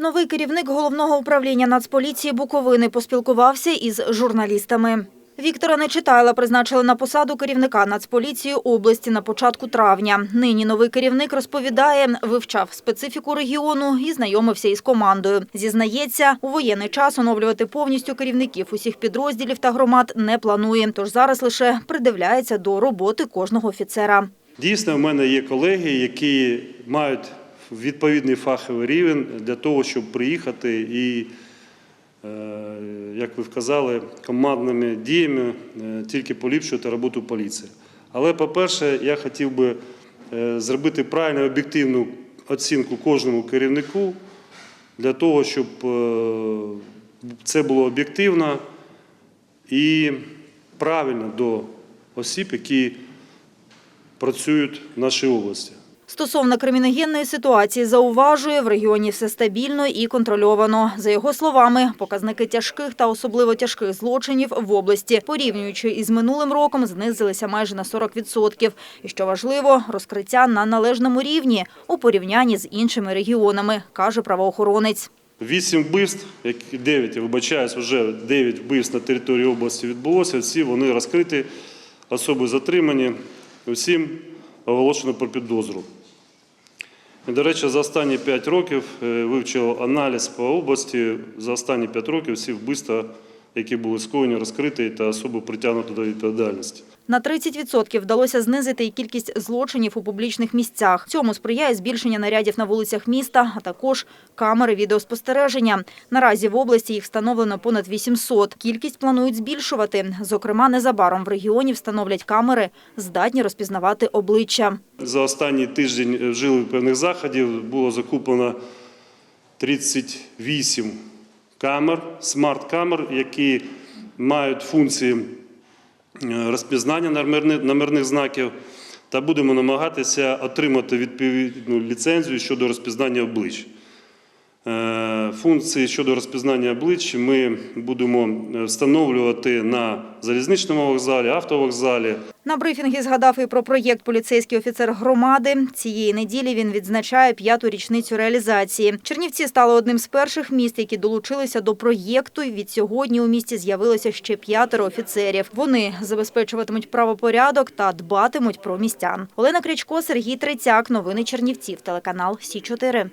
Новий керівник головного управління Нацполіції Буковини поспілкувався із журналістами. Віктора Нечитайла призначили на посаду керівника Нацполіції області на початку травня. Нині новий керівник розповідає, вивчав специфіку регіону і знайомився із командою. Зізнається, у воєнний час оновлювати повністю керівників усіх підрозділів та громад не планує. Тож зараз лише придивляється до роботи кожного офіцера. Дійсно, в мене є колеги, які мають відповідний фаховий рівень для того, щоб приїхати і, е, як ви вказали, командними діями е, тільки поліпшувати роботу поліції. Але, по-перше, я хотів би е, зробити правильну об'єктивну оцінку кожному керівнику для того, щоб це було об'єктивно і правильно до осіб, які працюють в нашій області. Стосовно криміногенної ситуації зауважує, в регіоні все стабільно і контрольовано. За його словами, показники тяжких та особливо тяжких злочинів в області, порівнюючи із минулим роком, знизилися майже на 40%. І що важливо, розкриття на належному рівні у порівнянні з іншими регіонами, каже правоохоронець. Вісім вбивств, як дев'ять, я вибачаюсь, вже дев'ять вбивств на території області відбулося. Всі вони розкриті, особи затримані, всім оголошено про підозру. До речі, за останні 5 років е, вивчив аналіз по області. За останні 5 років всі вбивства, які були скоєні, розкриті та особи притягнуто до відповідальності. На 30% вдалося знизити і кількість злочинів у публічних місцях. Цьому сприяє збільшення нарядів на вулицях міста, а також камери відеоспостереження. Наразі в області їх встановлено понад 800. Кількість планують збільшувати. Зокрема, незабаром в регіоні встановлять камери, здатні розпізнавати обличчя. За останній тиждень вжили певних заходів, було закуплено 38 камер, смарт-камер, які мають функції е, розпізнання номерних знаків, та будемо намагатися отримати відповідну ліцензію щодо розпізнання облич. Е, Функції щодо розпізнання облич ми будемо е, встановлювати на залізничному вокзалі, автовокзалі, На брифінгі згадав і про проєкт «Поліцейський офіцер громади». Цієї неділі він відзначає п'яту річницю реалізації. Чернівці стали одним з перших міст, які долучилися до проєкту. Від сьогодні у місті з'явилося ще п'ятеро офіцерів. Вони забезпечуватимуть правопорядок та дбатимуть про містян. Олена Крячко, Сергій Трицяк. Новини Чернівців. Телеканал Сі 4